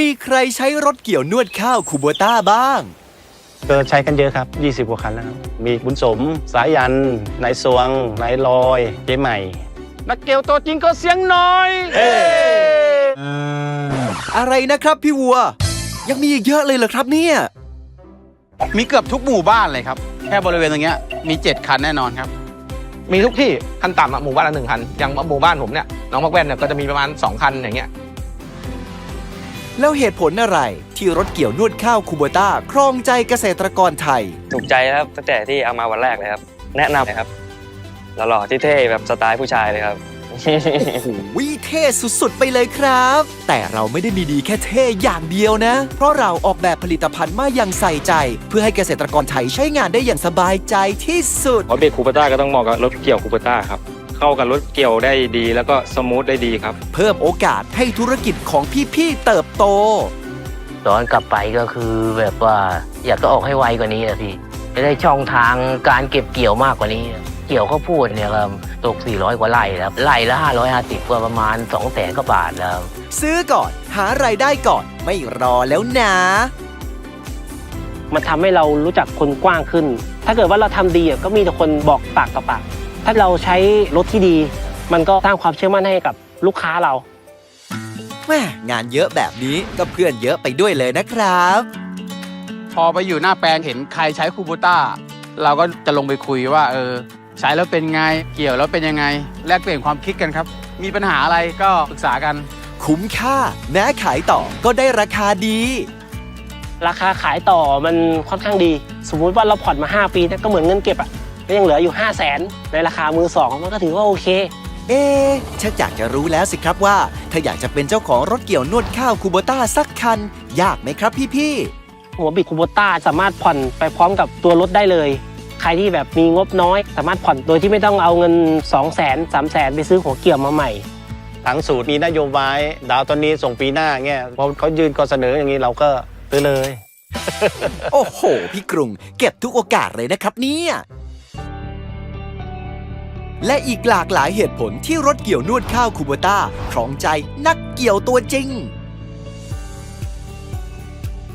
มีใครใช้รถเกี่ยวนวดข้าวคูโบต้าบ้าง ก็ใช้กันเยอะครับ 20กว่าคันแล้วครับมีบุญสม สายัน นายสวง นายลอย เจ๊ใหม่ นักเกลตัวจริงก็เสียงน้อยอะไรนะครับพี่วัว ยังมีอีกเยอะเลยเหรอครับเนี่ย มีเกือบทุกหมู่บ้านเลยครับ แค่บริเวณตรงเนี้ยมี 7 คันแน่นอนครับ มีทุกที่คันต่ำอะหมู่บ้านละหนึ่งคันอย่างหมู่บ้านผมเนี่ยน้องพักแว่นเนี่ยก็จะมีประมาณ 2 คันอย่างเงี้ย แล้วเหตุผลอะไรที่รถเกี่ยวนวดข้าวคูโบต้าครองใจเกษตรกรไทย ถูกใจครับตั้งแต่ที่เอามาวันแรกเลยครับ แนะนำเลยครับหล่อๆที่เท่แบบสไตล์ผู้ชายเลยครับโอ้โหเท่สุดๆ ไปเลยครับ แต่เราไม่ได้มีดีแค่เท่อย่างเดียวนะ เพราะเราออกแบบผลิตภัณฑ์มาอย่างใส่ใจ เพื่อให้เกษตรกรไทยใช้งานได้อย่างสบายใจที่สุดเพราะเบรกคูปต้าก็ต้องเหมาะกับรถเกี่ยวคูปต้าครับ เข้ากับรถเกี่ยวได้ดี แล้วก็สมูทได้ดีครับ เพิ่มโอกาสให้ธุรกิจของพี่ๆเติบโต ย้อนกลับไปก็คือแบบว่าอยากจะออกให้ไวกว่านี้อะพี่จะได้ช่องทางการเก็บเกี่ยวมากกว่านี้ เกี่ยวข้าวโพดเนี่ยครับตก 400 กว่าไร่แล้วไร่ละ 550ก็ประมาณ 2 0 0แสนกว่าบาทแล้วซื้อก่อนหารายได้ก่อนไม่รอแล้วนะ มันทำให้เรารู้จักคนกว้างขึ้น ถ้าเกิดว่าเราทำดีอะก็มีแต่คนบอกปากต่อปาก ถ้าเราใช้รถที่ดี มันก็สร้างความเชื่อมั่นให้กับลูกค้าเรา แม่งานเยอะแบบนี้ก็เพื่อนเยอะไปด้วยเลยนะครับ พอไปอยู่หน้าแปลงเห็นใครใช้คูโบต้า เราก็จะลงไปคุยว่า เออ ใช้แล้วเป็นไง เกี่ยวแล้วเป็นยังไง แลกเปลี่ยนความคิดกันครับ มีปัญหาอะไรก็ปรึกษากัน คุ้มค่าแม้ขายต่อก็ได้ราคาดี ราคาขายต่อมันค่อนข้างดี สมมุติว่าเราผ่อนมา 5 ปีเนี่ยก็เหมือนเงินเก็บอะ ก็ยังเหลืออยู่ 5 0 0แสนในราคามือสองมันก็ถือว่าโอเคเอ๊ะชักอยากจะรู้แล้วสิครับว่า ถ้าอยากจะเป็นเจ้าของรถเกี่ยวนวดข้าวคูโบต้าสักคัน ยากไหมครับพี่หัวบิดคูโบต้าสามารถผ่อนไปพร้อมกับตัวรถได้เลย ใครที่แบบมีงบน้อย สามารถผ่อนโดยที่ไม่ต้องเอาเงิน 2 0 0 0 0 0 3 0 0 0 0 ไปซื้อหัวเกี่ยวมาใหม่ทางสูตรมีนโยบายดาวตอนนี้ส่งปีหน้าเงี้ยพอเขายื่นข้อเสนออย่างนี้เราก็ซื้อเลยๆโอ้โห พี่กรุง เก็บทุกโอกาสเลยนะครับเนี่ย และอีกหลากหลายเหตุผลที่รถเกี่ยวนวดข้าวคูโบต้าครองใจนักเกี่ยวตัวจริง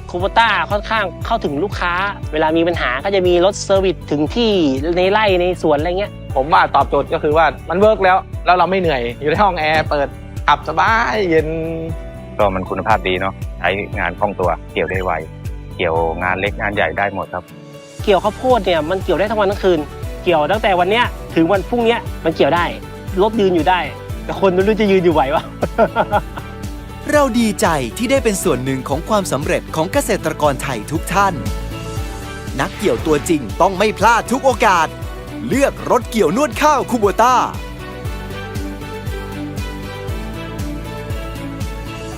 คูโบต้าค่อนข้างเข้าถึงลูกค้า เวลามีปัญหาก็จะมีรถเซอร์วิสถึงที่ในไร่ในสวนอะไรเงี้ย ผมว่าตอบโจทย์ก็คือว่ามันเวิร์กแล้ว แล้วเราไม่เหนื่อยอยู่ในห้องแอร์เปิดขับสบายเย็น ก็มันคุณภาพดีเนาะใช้งานคล่องตัวเกี่ยวได้ไว เกี่ยวงานเล็กงานใหญ่ได้หมดครับ เกี่ยวข้าวโพดเนี่ยมันเกี่ยวได้ทั้งวันทั้งคืน เกี่ยวตั้งแต่วันเนี้ยถึงวันพรุ่งเนี้ยมันเกี่ยวได้รถยืนอยู่ได้ แต่คนไม่รู้จะยืนอยู่ไหววะ เราดีใจที่ได้เป็นส่วนหนึ่งของความสำเร็จของเกษตรกรไทยทุกท่าน นักเกี่ยวตัวจริงต้องไม่พลาดทุกโอกาส เลือกรถเกี่ยวนวดข้าวคูโบต้า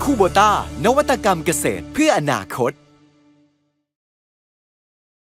คูโบต้านวัตกรรมเกษตรเพื่ออนาคต